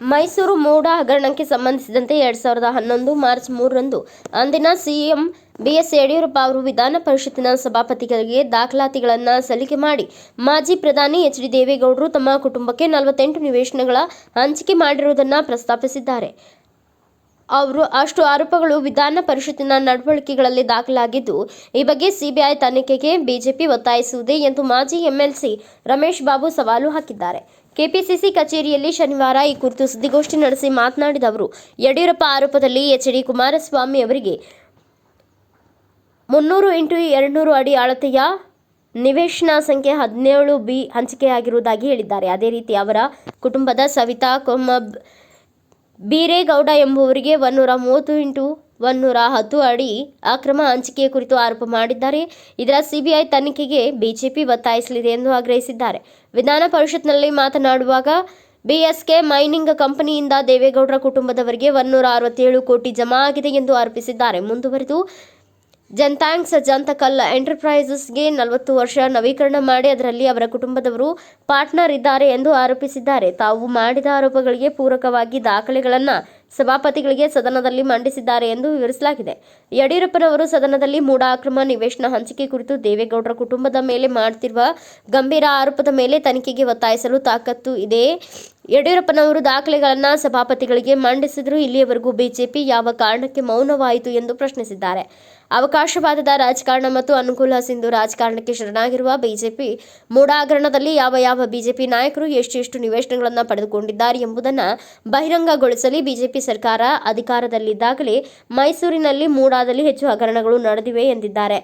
ಮೈಸೂರು ಮೂಡ ಹಗರಣಕ್ಕೆ ಸಂಬಂಧಿಸಿದಂತೆ ಎರಡ್ ಸಾವಿರದ ಹನ್ನೊಂದು ಮಾರ್ಚ್ ಮೂರರಂದು ಅಂದಿನ ಸಿಎಂ ಬಿಎಸ್ ಯಡಿಯೂರಪ್ಪ ಅವರು ವಿಧಾನ ಪರಿಷತ್ತಿನ ಸಭಾಪತಿಗಳಿಗೆ ದಾಖಲಾತಿಗಳನ್ನು ಸಲ್ಲಿಕೆ ಮಾಡಿ ಮಾಜಿ ಪ್ರಧಾನಿ ಎಚ್ ಡಿ ದೇವೇಗೌಡರು ತಮ್ಮ ಕುಟುಂಬಕ್ಕೆ ನಲವತ್ತೆಂಟು ನಿವೇಶನಗಳ ಹಂಚಿಕೆ ಮಾಡಿರುವುದನ್ನು ಪ್ರಸ್ತಾಪಿಸಿದ್ದಾರೆ. ಅವರು ಅಷ್ಟು ಆರೋಪಗಳು ವಿಧಾನ ಪರಿಷತ್ತಿನ ನಡವಳಿಕೆಗಳಲ್ಲಿ ದಾಖಲಾಗಿದ್ದು, ಈ ಬಗ್ಗೆ ಸಿಬಿಐ ತನಿಖೆಗೆ ಬಿಜೆಪಿ ಒತ್ತಾಯಿಸುವುದೇ ಎಂದು ಮಾಜಿ ಎಂಎಲ್ಸಿ ರಮೇಶ್ ಬಾಬು ಸವಾಲು ಹಾಕಿದ್ದಾರೆ. ಕೆಪಿಸಿಸಿ ಕಚೇರಿಯಲ್ಲಿ ಶನಿವಾರ ಈ ಕುರಿತು ಸುದ್ದಿಗೋಷ್ಠಿ ನಡೆಸಿ ಮಾತನಾಡಿದ ಅವರು, ಯಡಿಯೂರಪ್ಪ ಆರೋಪದಲ್ಲಿ ಎಚ್ ಡಿ ಕುಮಾರಸ್ವಾಮಿ ಅವರಿಗೆ ಮುನ್ನೂರು ಇಂಟು ಎರಡುನೂರು ಅಡಿ ಅಳತೆಯ ನಿವೇಶನ ಸಂಖ್ಯೆ ಹದಿನೇಳು ಬಿ ಹಂಚಿಕೆಯಾಗಿರುವುದಾಗಿ ಹೇಳಿದ್ದಾರೆ. ಅದೇ ರೀತಿ ಅವರ ಕುಟುಂಬದ ಸವಿತಾ ಕೊಮ್ಮ ಬೀರೇಗೌಡ ಎಂಬುವರಿಗೆ ಒನ್ನೂರ ಮೂವತ್ತು ಇಂಟು ಒನ್ನೂರ ಹತ್ತು ಅಡಿ ಅಕ್ರಮ ಹಂಚಿಕೆ ಕುರಿತು ಆರೋಪ ಮಾಡಿದ್ದಾರೆ. ಇದರ ಸಿಬಿಐ ತನಿಖೆಗೆ ಬಿಜೆಪಿ ಒತ್ತಾಯಿಸಲಿದೆ ಎಂದು ಆಗ್ರಹಿಸಿದ್ದಾರೆ. ವಿಧಾನ ಪರಿಷತ್ನಲ್ಲಿ ಮಾತನಾಡುವಾಗ, ಬಿಎಸ್ಕೆ ಮೈನಿಂಗ್ ಕಂಪನಿಯಿಂದ ದೇವೇಗೌಡರ ಕುಟುಂಬದವರಿಗೆ ಒನ್ನೂರ ಅರವತ್ತೇಳು ಕೋಟಿ ಜಮಾ ಆಗಿದೆ ಎಂದು ಆರೋಪಿಸಿದ್ದಾರೆ. ಮುಂದುವರೆದು ಜನ್ತಾಂಗ್ಸ್ ಜಂತಕಲ್ ಎಂಟರ್ಪ್ರೈಸಸ್ಗೆ ನಲವತ್ತು ವರ್ಷ ನವೀಕರಣ ಮಾಡಿ ಅದರಲ್ಲಿ ಅವರ ಕುಟುಂಬದವರು ಪಾರ್ಟ್ನರ್ ಇದ್ದಾರೆ ಎಂದು ಆರೋಪಿಸಿದ್ದಾರೆ. ತಾವು ಮಾಡಿದ ಆರೋಪಗಳಿಗೆ ಪೂರಕವಾಗಿ ದಾಖಲೆಗಳನ್ನು ಸಭಾಪತಿಗಳಿಗೆ ಸದನದಲ್ಲಿ ಮಂಡಿಸಿದ್ದಾರೆ ಎಂದು ವಿವರಿಸಲಾಗಿದೆ. ಯಡಿಯೂರಪ್ಪನವರು ಸದನದಲ್ಲಿ ಮೂಡ ಅಕ್ರಮ ನಿವೇಶನ ಹಂಚಿಕೆ ಕುರಿತು ದೇವೇಗೌಡರ ಕುಟುಂಬದ ಮೇಲೆ ಮಾಡುತ್ತಿರುವ ಗಂಭೀರ ಆರೋಪದ ಮೇಲೆ ತನಿಖೆಗೆ ಒತ್ತಾಯಿಸಲು ತಾಕತ್ತು ಇದೆ. ಯಡಿಯೂರಪ್ಪನವರು ದಾಖಲೆಗಳನ್ನು ಸಭಾಪತಿಗಳಿಗೆ ಮಂಡಿಸಿದ್ರು ಇಲ್ಲಿಯವರೆಗೂ ಬಿಜೆಪಿ ಯಾವ ಕಾರಣಕ್ಕೆ ಮೌನವಾಯಿತು ಎಂದು ಪ್ರಶ್ನಿಸಿದ್ದಾರೆ. ಅವಕಾಶವಾದದ ರಾಜಕಾರಣ ಮತ್ತು ಅನುಕೂಲ ಸಿಂಧು ರಾಜಕಾರಣಕ್ಕೆ ಶರಣಾಗಿರುವ ಬಿಜೆಪಿ, ಮೂಡಾಗರಣದಲ್ಲಿ ಯಾವ ಯಾವ ಬಿಜೆಪಿ ನಾಯಕರು ಎಷ್ಟೆಷ್ಟು ನಿವೇಶನಗಳನ್ನು ಪಡೆದುಕೊಂಡಿದ್ದಾರೆ ಎಂಬುದನ್ನು ಬಹಿರಂಗಗೊಳಿಸಲಿ ಬಿಜೆಪಿ ಸರ್ಕಾರ ಅಧಿಕಾರದಲ್ಲಿದ್ದಾಗಲೇ ಮೈಸೂರಿನಲ್ಲಿ ಮೂಡಾದಲ್ಲಿ ಹೆಚ್ಚು ಹಗರಣಗಳು ನಡೆದಿವೆ ಎಂದಿದ್ದಾರೆ.